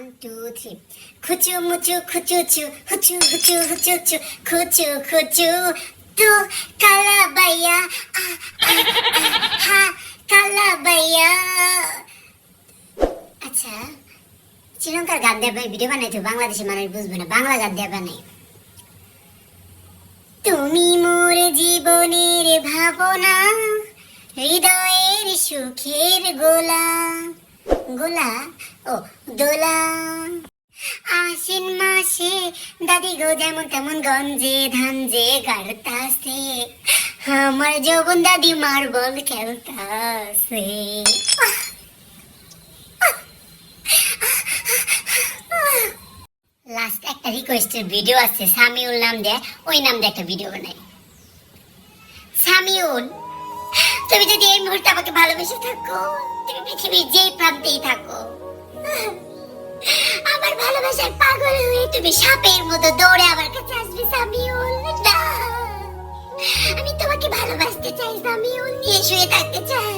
One two three খুচু মুচু খুচু শ্রীলঙ্কার গান দিয়ে ভিডিও বানাই তো বাংলাদেশি মানুষ বুঝবে না বাংলা গান দিয়ে বানাই তুমি মোর জীবনের ভাবনা হৃদয়ের সুখের গোলা গোলা, ও দোলা। আশ্বিন মাসে দাদি গো যেমন তেমন গঞ্জে ধান যে গাড়তাছে আমার যৌবন দাদি মার্বল খেলতাছে। লাস্ট একটা রিকোয়েস্টের ভিডিও আছে, সামিউল নাম দেয়, ওই নাম দিয়ে একটা ভিডিও বানাই। সামিউল তুমি যদি এই মুহূর্তে আমাকে ভালোবেসে থাকো, তুমি পৃথিবীর যেই প্রান্তেই থাকো, আমার ভালোবাসার পাগল হয়ে তুমি সাপের মতো দৌড়ে আমার কাছে আসবে, সামিউল। আমি তোমাকে ভালোবাসতে চাই, সামিউল, নিয়ে শুয়ে থাকতে চাই।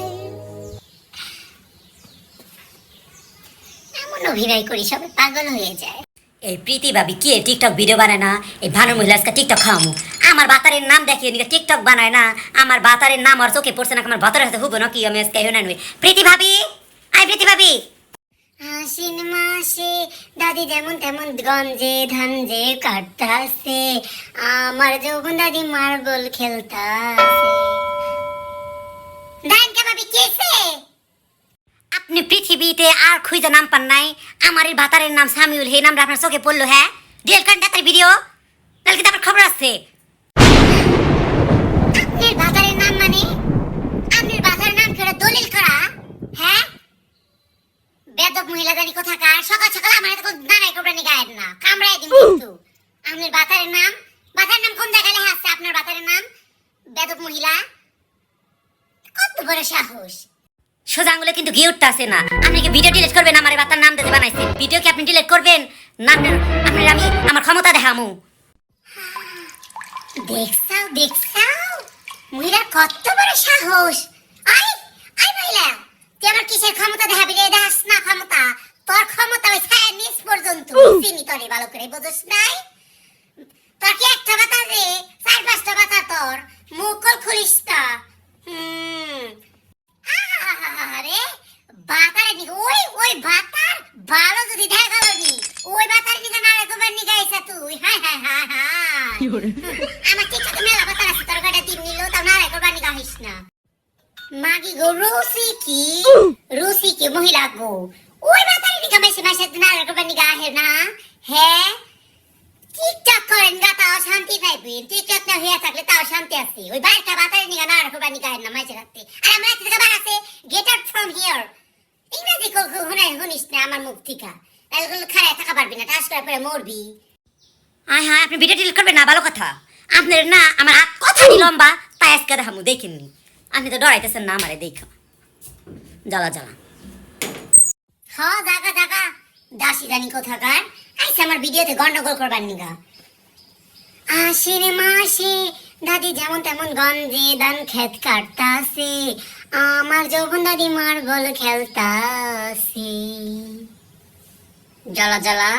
এমন অভিনয় করি, সবাই পাগল হয়ে যায়। এই প্রীতি ভাবি কি? টিকটক ভিডিও বানায় না? এই ভানু মহিলা টিকটক খাওয়ামু। আমার বাতারের নাম দেখিয়ে নিকে টিকটক বানায় না। আমার বাতারের নাম আর চোখে পড়ছে না আমার বাতারের হাতে হুবো নাকি আমি আজকে হেনা নই। প্রীতি ভাবি? আই প্রীতি ভাবি। আশ্বিন মাসে দাদি যেমন তেমন গঞ্জে ধান যে কাটতাছে আমার যৌবন দাদি মার্বল খেলতাছে। কে ভাবি কেসে আপনি পৃথিবীতে আর খুঁজে নাম পান নাই। আমার এই বাতারের নাম সামিউল হে নামটা আপনার চোখে পড়ল হ্যাঁ? ডিএল করেন ভিডিও? তাহলে কিন্তু আপনার খবর আছে আপনার বাজারের নাম মানে? আপনার বাজারের নাম করে দলিল করা হ্যাঁ? বেদব মহিলা জানি কোথাকার? সকাল সকাল আমার এত নানাই কোবরানি গায়ের না। কামড়াই দিন কিন্তু। আপনার বাজারের নাম? বাজারের নাম কোন জায়গায় লেখা আছে? আপনার বাজারের নাম? বেদব মহিলা? কত বড় সাহস। সোজা আঙুলে কিন্তু গিয়ে উঠতে আসে না। আপনি কি ভিডিও ডিলিট করবেন? আমার বাতার নাম দিতে বানাইছেন। ভিডিও কি আপনি ডিলিট করবেন? না আপনার আমি আমার ক্ষমতা দেখামু। দেখছাও দেখছাও। মহিলার কত বড় সাহস। আই আই মহিলা তুই আমার কিসের ক্ষমতা দেখাবি রে? দাস না ক্ষমতা। তোর ক্ষমতা ওই ছায়ের নিচ পর্যন্ত। চিনি তোরে ভালো করে বুঝছ নাই? তোর কি একটা বাতা রে? চার পাঁচটা বাতা তোর। মুখল খুলিস তা। হুম। আরে বাতারে নিকে ওই ওই বাতার ভালো যদি দেখাল নি ওই বাতার নিকে না রেখবার নিকে আইসা তুই। হাই হাই হাই হাই আমার টিকটকে মেলা বাতার আছে তোর গাড়ি তিন নিলেও না নিকে আহিস না। মাগি গো রুসি কি? রুসি কি মহিলা গো? ওই বাতারে নিকে মাসে মাসে না রেখবার নিকে আহে না। হ্যাঁ টিকটক করেন গা তাও শান্তি পাইবি? টিকটক না হইয়া থাকলে তাও শান্তি আছে। ওই বাইরটা বাতারে নিগা না রাখো বানি গায়ের না মাইছে রাখতে আর আমরা থেকে বার আছে। গেট আউট ফ্রম হিয়ার ইংরেজি কো হুনে হুনিস না আমার মুখ থেকে। তাহলে খাড়ায় থাকা পারবি না টাস করে পরে মরবি। আয় হ্যাঁ আপনি ভিডিও ডিলিট করবেন না ভালো কথা। আপনার না আমার হাত কথা নি লম্বা। তাই আজকে দেখামু দেখেননি আপনি তো ডরাইতেছেন না আমারে, দেখা। জ্বালা জ্বালা। হ, জাগা জাগা। দাসী জানি কোথাকার? আইসে আমার ভিডিওতে গন্ডগোল করবার নিগা। আশির মাসে, দাদি যেমন তেমন গঞ্জে দান খেত কাটতাছে। আমার যৌবন দাদি মার্বল খেলতাছে। জ্বালা জ্বালা।